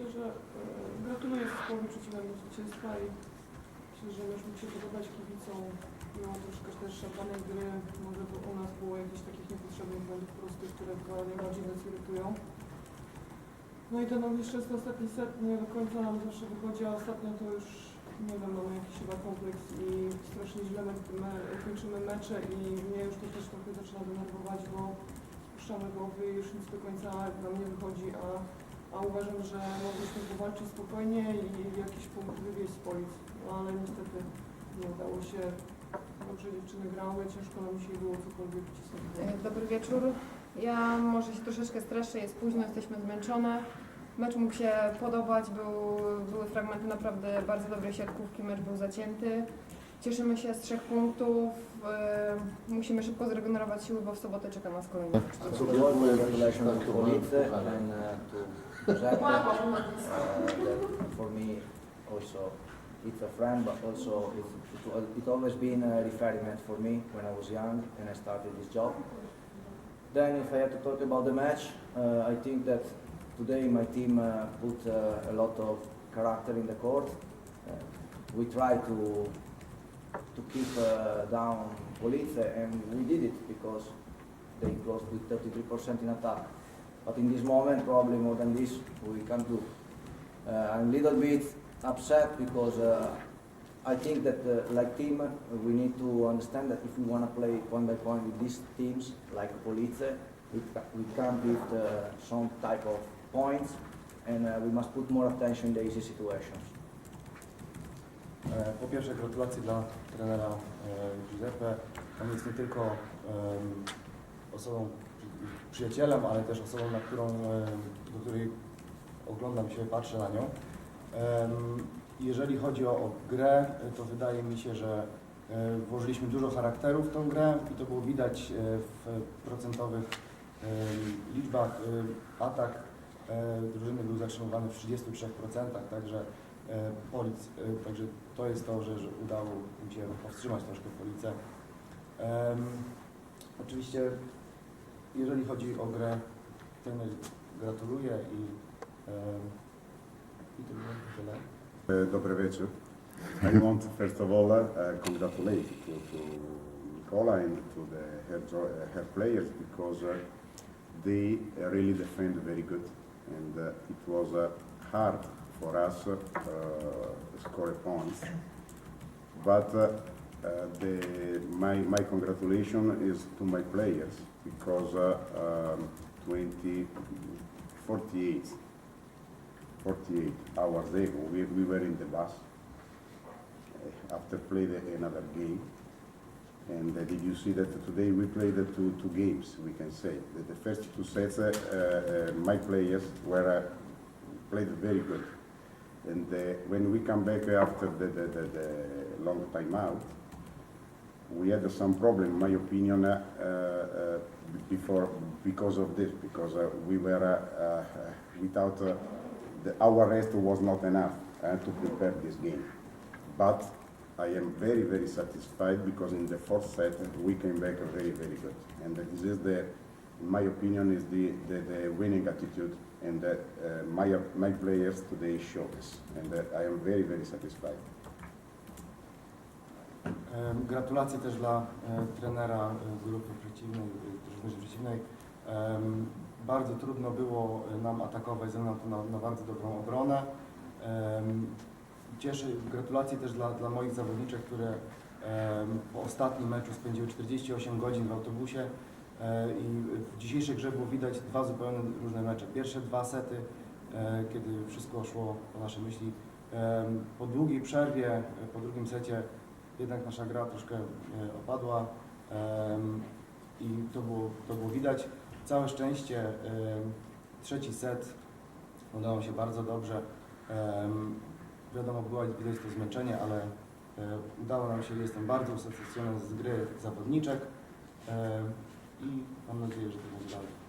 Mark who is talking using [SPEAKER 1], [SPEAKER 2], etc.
[SPEAKER 1] Myślę, że e, gratuluję zespołowi przeciwnemu zwycięstwa i myślę, że już się podobać kibicom. Miało troszkę też szarpanej gry, może u nas było jakichś takich niepotrzebnych błędów prostych, które tylko najbardziej nas irytują. No i ten nieszczęsny ostatni set nie do końca nam zawsze wychodzi, a ostatnio to już nie wiem, mamy jakiś chyba kompleks i strasznie źle me, me, kończymy mecze i mnie już to też trochę zaczyna denerwować, bo puszczamy głowy i już nic do końca nam nie wychodzi, a uważam, że mogliśmy powalczyć spokojnie i jakiś punkt wywieźć z Polic, no ale niestety nie udało się. Dobrze dziewczyny grały, ciężko nam dzisiaj było cokolwiek wcisnąć.
[SPEAKER 2] E, Dobry wieczór. Ja może się troszeczkę streszę, jest późno, jesteśmy zmęczone. Mecz mógł się podobać, był, były fragmenty naprawdę bardzo dobrej siatkówki, mecz był zacięty. Cieszymy się z trzech punktów. e, Musimy szybko zregenerować siły, bo w sobotę czeka nas kolejny
[SPEAKER 3] uh. Uh, for me also it's a friend, but also it's, it, it's always been a referiment for me when I was young and I started this job. Then if I had to talk about the match, uh, I think that today my team uh, put uh, a lot of character in the court. Uh, we try to to keep uh, down Police and we did it because they closed with 33% in attack. But in this moment, probably more than this, we can't do. Uh, I'm a little bit upset because uh, I think that, uh, like team, uh, we need to understand that if we want to play point by point with these teams, like Police, we, we with uh, some type of points, and uh, we must put more attention in the easy situations.
[SPEAKER 4] E, Po pierwsze gratulacje dla trenera Giuseppe. On jest nie tylko osobą, przy- przyjacielem, ale też osobą, na którą, do której oglądam się, patrzę na nią. Jeżeli chodzi o, o grę, to wydaje mi się, że e, włożyliśmy dużo charakteru w tą grę i to było widać e, w procentowych liczbach. E, Atak drużyny był zatrzymywany w 33%, także Polic, także to jest to, że, że udało mi się powstrzymać troszkę Policę. Em, oczywiście, jeżeli chodzi o grę, trener gratuluję i, i to tyle.
[SPEAKER 5] Uh, Dobry wieczór. I want first of all uh, congratulate to, to Nicola and to the her, her players because uh, they really defend very good and uh, it was uh, hard for us uh, to score points. But uh, uh, the, my, my congratulation is to my players because uh, um, 20, 48 48 hours ago, we, we were in the bus uh, after played another game. And uh, did you see that today we played the two, two games, we can say. That the first two sets, uh, uh, my players were played very good. And when we come back after the, the, the, the long time out, we had some problem, in my opinion, uh, uh, before because of this, because uh, we were uh, uh, without uh, the, our rest was not enough uh, to prepare this game. But I am very, very satisfied because in the fourth set we came back very, very good, and this is the, in my opinion, is the, the, the winning attitude, and that uh, my my players today show this, and uh, I am very, very satisfied.
[SPEAKER 4] Gratulacje też dla e, trenera e, grupy przeciwnej, e, drużyny przeciwnej. Bardzo trudno było nam atakować ze na, na bardzo dobrą obronę. Cieszy, gratulacje też dla, dla moich zawodniczek, które po ostatnim meczu spędziły 48 godzin w autobusie i w dzisiejszej grze było widać dwa zupełnie różne mecze. Pierwsze dwa sety, kiedy wszystko szło po naszej myśli, po długiej przerwie, po drugim secie jednak nasza gra troszkę e, opadła i to było, to było widać. Całe szczęście trzeci set udało się bardzo dobrze. Wiadomo, było widać to zmęczenie, ale e, udało nam się, jestem bardzo usatysfakcjonowany z gry zawodniczek i mam nadzieję, że to będzie dalej.